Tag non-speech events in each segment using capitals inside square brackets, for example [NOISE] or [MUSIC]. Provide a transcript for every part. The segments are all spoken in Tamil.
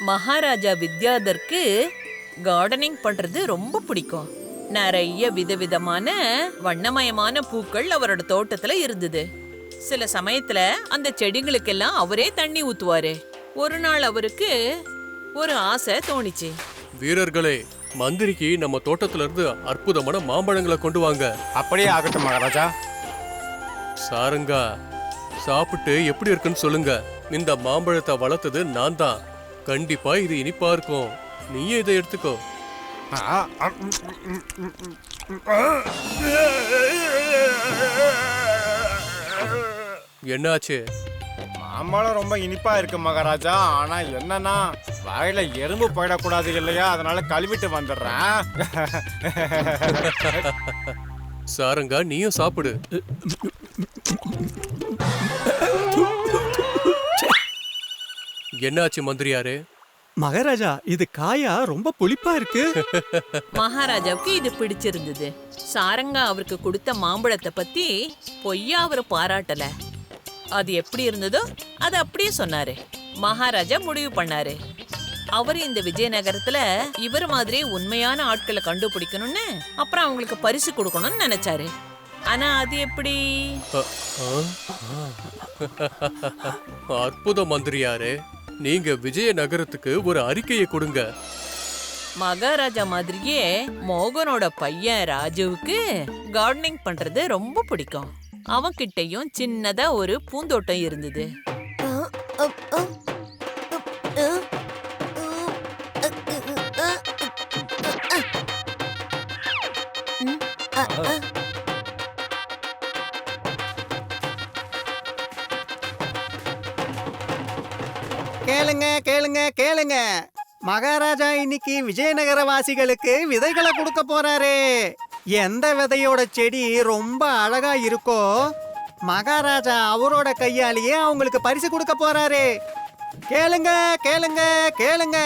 மகாராஜா வித்யாதருக்கு கார்டனிங் பண்றது ரொம்ப பிடிக்கும். நிறைய விதவிதமான வண்ணமயமான பூக்கள் அவரோட தோட்டத்துல இருந்தது. சில சமயத்துல அந்த செடிகளுக்கெல்லாம் அவரே தண்ணி ஊத்துவாரு. ஒரு நாள் அவருக்கு ஒரு ஆசை தோணிச்சு. வீரர்களே மந்திரிக்கு நம்ம தோட்டத்துல இருந்து அற்புதமான மாம்பழங்களை கொண்டு வாங்க. அப்படியே ஆகட்டும் மகாராஜா. சாரங்கா சாப்பிட்டு எப்படி இருக்குன்னு சொல்லுங்க. இந்த மாம்பழத்தை வளர்த்தது நான் தான் கண்டிப்பா இது இனிப்பா இருக்கும் நீயே இதை எடுத்துக்கோ. என்னாச்சு? மாம்பழம் ரொம்ப இனிப்பா இருக்கு மகாராஜா. ஆனா என்னன்னா வாயில எறும்பு போயிடக்கூடாது இல்லையா? அதனால கழுவிட்டு வந்துடுறேன். சாரங்கா நீயும் சாப்பிடு. என்னாச்சு மந்திரியாரே? மகாராஜா இது காயா ரொம்ப புளிப்பா இருக்கு. [LAUGHS] மகாராஜாவுக்கு இது பிடிச்சிருந்தது. சாரங்கா அவருக்கு கொடுத்த மாம்பழத்தை பத்தி பொய்யா அவர் பாராட்டல. அது எப்படி இருந்ததோ அது அப்படியே சொன்னாரு. மகாராஜா முடிவு பண்ணாரு. அவர் இந்த விஜயநகரத்துல இவர் மாதிரி உண்மையான ஆட்களை கண்டுபிடிக்கணும்னு அப்புறம் அவங்களுக்கு பரிசு கொடுக்கணும்னு நினைச்சாரு. ஆனா அது எப்படி? அ, ஆ, ஆ. [LAUGHS] அற்புதம் மந்திரியாரே. நீங்க விஜயநகரத்துக்கு ஒரு அறிக்கையை கொடுங்க. மகாராஜா மாதிரியே மோகனோட பையன் ராஜுவுக்கு கார்டனிங் பண்றது ரொம்ப பிடிக்கும். அவன்கிட்டயும் சின்னதா ஒரு பூந்தோட்டம் இருந்தது. கேளுங்க கேளுங்க கேளுங்க. மகாராஜா இன்னைக்கு விஜயநகர வாசிகளுக்கு விதைகளை கொடுக்க போறாரு. எந்த விதையோட செடி ரொம்ப அழகா இருக்கோ மகாராஜா அவரோட கையாலேயே அவங்களுக்கு பரிசு கொடுக்க போறாரு. கேளுங்க கேளுங்க கேளுங்க.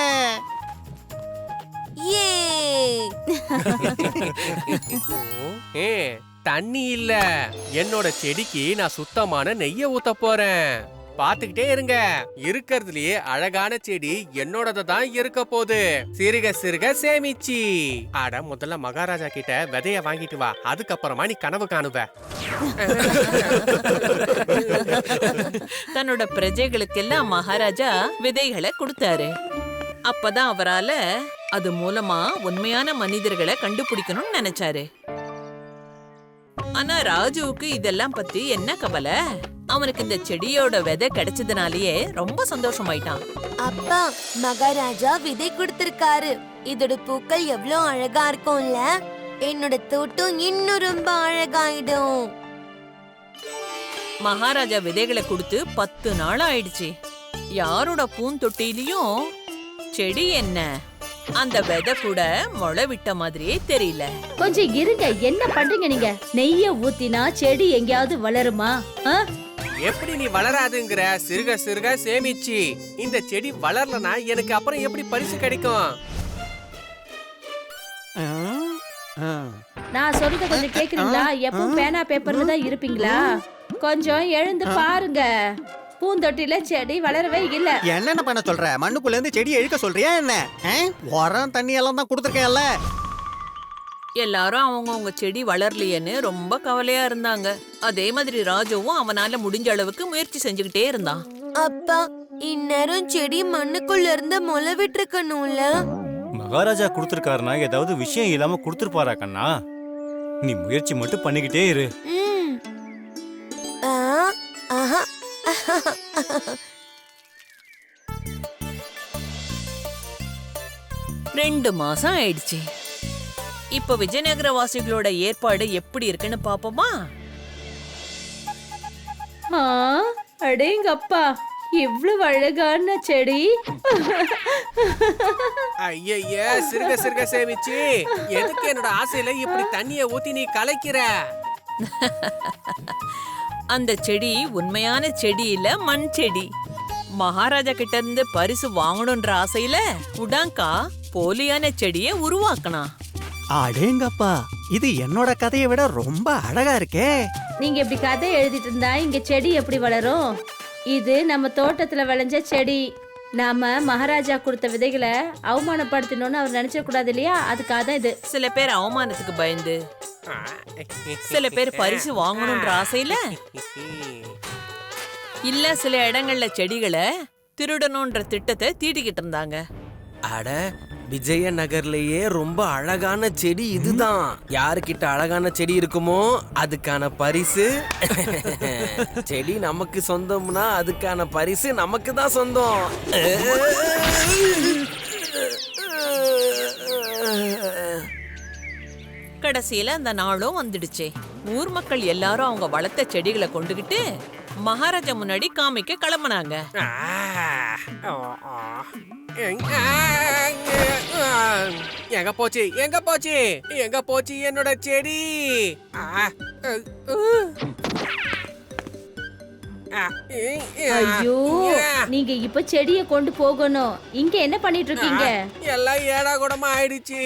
ஏ. தண்ணி இல்ல. என்னோட செடிக்கு நான் சுத்தமான நெய்ய ஊத்த போறேன். பாத்துக்கிட்டே இருங்க. இருக்கிறதுலயே அழகான செடி என்னோடத தான் இருக்க போகுது. சிறுக சிறுக சேமிச்சி. ஆட முதல்ல மகாராஜா கிட்ட விதைய வாங்கிட்டு வா. அதுக்கப்புறமா நீ கனவு காணுவ. தன்னோட பிரஜைகளுக்கெல்லாம் மகாராஜா விதைகளை கொடுத்தாரு. அப்பதான் அவரால அது மூலமா உண்மையான மனிதர்களை கண்டுபிடிக்கணும்னு நினைச்சாரு. ஆனா ராஜுவுக்கு இதெல்லாம் பத்தி என்ன கவலை? அவனுக்கு இந்த செடியோட விதை கிடைச்சதுனாலயே ரொம்ப சந்தோஷமாயிட்டான். அப்பா மகாராஜா விதை கொடுத்திருக்காரு. இதோட பூக்கள் எவ்வளவு அழகா இருக்கும்ல? என்னோட தோட்டம் இன்னும் ரொம்ப அழகாயிடும். மகாராஜா விதைகளை கொடுத்து பத்து நாள் ஆயிடுச்சு. யாரோட பூந்தொட்டிலையும் செடி என்ன? அந்த விதை கூட முளை விட்ட மாதிரியே தெரியல. கொஞ்சம் இருங்க என்ன பண்றீங்க நீங்க? நெய்ய ஊத்தினா செடி எங்கேயாவது வளருமா? ஆ? எப்படி நீ வளராதுங்கிற? சிறுக சிறுக சேமிச்சி. இந்த செடி வளரலனா எனக்கு அப்புறம் எப்படி பரிசு கிடைக்கும். நான் சொல்றத கொஞ்சம் கேக்குறீங்களா? எப்பவும் பேனா பேப்பர்ல தான் இருப்பீங்களா? கொஞ்சம் எழுந்து பாருங்க. பூந்தொட்டில செடி வளரவே இல்ல. என்னென்ன பண்ண சொல்ற? மண்ணுக்குள்ள இருந்து செடி இழுக்க சொல்றியா என்ன? உரம் தண்ணி எல்லாம் தான் கொடுத்துருக்கேன்ல. எல்லாரும் அவங்கவங்க செடி வளரலையேன்னு ரொம்ப கவலையா இருந்தாங்க. அதே மாதிரி ராஜுவும் அவனால முடிஞ்ச அளவுக்கு முயற்சி செஞ்சுக்கிட்டே இருந்தான். அப்பா இந்நேரம் செடி மண்ணுக்குள்ள இருந்து முளை விட்டுருக்கணும்ல மகாராஜா கொடுத்துருக்காருனா ஏதாவது விஷயம் இல்லாம கொடுத்துருப்பாரா கண்ணா? நீ முயற்சி மட்டும் பண்ணிக்கிட்டே இரு. ம். ஆ, ஆஹா. ரெண்டு மாசம் ஆயிடுச்சு. இப்ப விஜயநகர வாசிகளோட ஏற்பாடு எப்படி இருக்குன்னு பாப்போமா? ஆ, அடேங்கப்பா இவ்வளவு அழகான செடி. ஐயய்ய சிறுக சிறுக சேமிச்சு. எதுக்கு என்னோட ஆசையில இப்படி தண்ணிய ஊத்தி நீ கலைக்கிற? அந்த செடி உண்மையான செடி இல்ல மண் செடி. மகாராஜா கிட்ட இருந்து பரிசு வாங்கணும்ன்ற ஆசையில உடாங்கா போலியான செடியை உருவாக்கினான். அடேங்கப்பா இது என்னோட கதையை விட ரொம்ப அழகா இருக்கே. நீங்க இப்படி கதை எழுதிட்டு இருந்தா இங்க செடி எப்படி வளரும்? இது நம்ம தோட்டத்துல விளைஞ்ச செடி. நாம மகாராஜா கொடுத்த விதைகளை அவமானப்படுத்தணும்னு அவர் நினைச்ச கூடாது இல்லையா? அதுக்காக தான் இது. சில பேர் அவமானத்துக்கு பயந்து சில பேர் பரிசு வாங்கணும்ன்ற ஆசையில இல்ல சில இடங்கள்ல செடிகளை திருடணும்ன்ற திட்டத்தை தீட்டிக்கிட்டு இருந்தாங்க. அட விஜயநகர்லயே ரொம்ப அழகான செடி இதுதான். யாருக்கிட்ட அழகான செடி இருக்குமோ அதுக்கான பரிசு. [LAUGHS] செடி நமக்கு சொந்தம்னா அதுக்கான பரிசு நமக்கு தான் சொந்தம். கடைசியில அந்த நாளும் வந்துடுச்சே. ஊர் மக்கள் எல்லாரும் அவங்க வளர்த்த செடிகளை கொண்டுகிட்டு மகாராஜா முன்னாடி காமிக்க கிளம்புனாங்க. எங்க போச்சு எங்க போச்சு? எங்க போச்சு என்னோட செடி? ஐயோ. நீங்க இப்ப செடிய கொண்டு போகணும். இங்க என்ன பண்ணிட்டு இருக்கீங்க எல்லாம் ஏடா கூடமா ஆயிடுச்சு.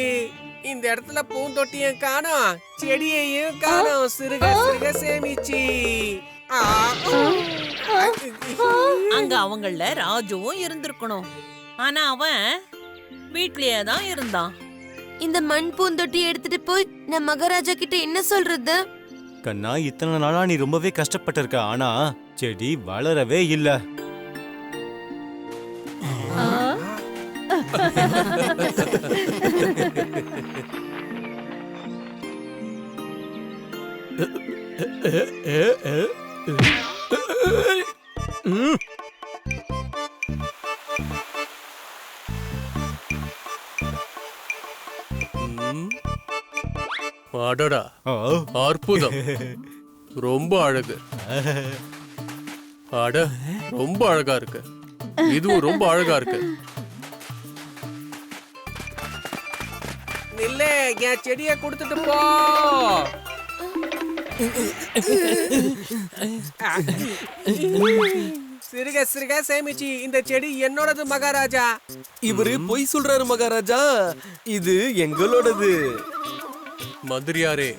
இந்த இடத்துல பூந்தொட்டியும் காணோம். செடியையும் காணோம். சிறுக சிறுக சேமிச்சு. அங்க அவங்கள ராஜுவும் இருந்திருக்கணும் ஆனா அவன் வீட்லயே தான் இருந்தான் இந்த மண் பூந்தொட்டி எடுத்துட்டு போய் நான் மகாராஜா கிட்ட என்ன சொல்றது கண்ணா இத்தனை நாளா நீ ரொம்பவே கஷ்டப்பட்டிருக்க ஆனா செடி வளரவே இல்ல ஆ? ம். அடடா. ஆ, அற்புதம். ரொம்ப அழகு. அட ரொம்ப அழகா இருக்கு. இதுவும் ரொம்ப அழகா இருக்கு. இல்ல என் செடிய கொடுத்துட்டு போ. சிறுக சிறுக சேமிச்சு இந்த செடி என்னோடது மகாராஜா. இவரு பொய் சொல்றாரு மகாராஜா. இது எங்களோடது. மந்திரியாரே.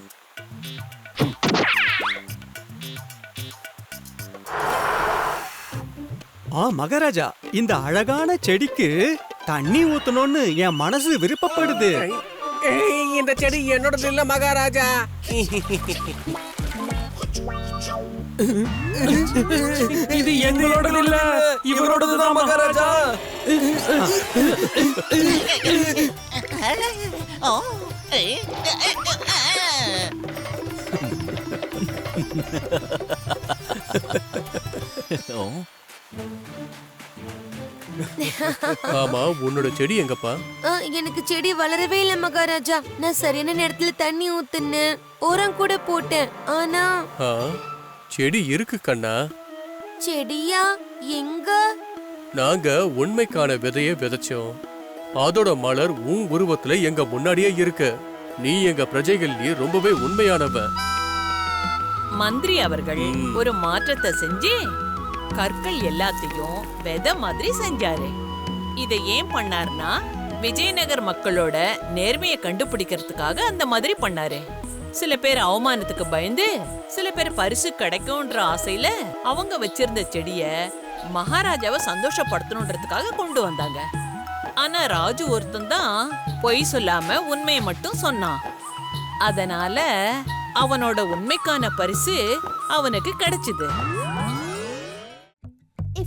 ஆ மகாராஜா இந்த அழகான செடிக்கு தண்ணி ஊத்தணும்னு என் மனசு விருப்பப்படுது. ஏய், இந்த செடி என்னோடது இல்ல மகாராஜா. இது எங்களோடது இல்ல இவரோடதுதான் மகாராஜா. [LAUGHS] ஆமா உன்னோட செடி எங்கப்பா? ஆ, எனக்கு செடி வளரவே இல்ல மகாராஜா. நான் சரியான நேரத்துல தண்ணி ஊத்துனேன் உரம் கூட போட்டேன். ஆனா செடி இருக்கு கண்ணா. செடியா? எங்க? நாங்க உண்மைக்கான விதைய விதைச்சோம். அதோட மலர் உன் உருவத்துல எங்க முன்னாடியே இருக்கு. நீ எங்க பிரஜைகள்லயே ரொம்பவே உண்மையானவ. மந்திரி அவர்கள் ஒரு மாற்றத்தை செஞ்சு கற்கள் எல்லாத்தையும் விதை மாதிரி செஞ்சாரு. இதை ஏன் பண்ணாருன்னா விஜயநகர் மக்களோட நேர்மையை கண்டுபிடிக்கிறதுக்காக அந்த மாதிரி பண்ணாரு. சில பேர் அவமானத்துக்கு பயந்து சில பேர் பரிசு கிடைக்கும்ன்ற ஆசையில அவங்க வச்சிருந்த செடிய மகாராஜாவை சந்தோஷப்படுத்தணுன்றதுக்காக கொண்டு வந்தாங்க. ஆனா ராஜு ஒருத்தன் தான் பொய் சொல்லாம உண்மையை மட்டும் சொன்னான். அதனால அவனோட உண்மைக்கான பரிசு அவனுக்கு கிடைச்சது.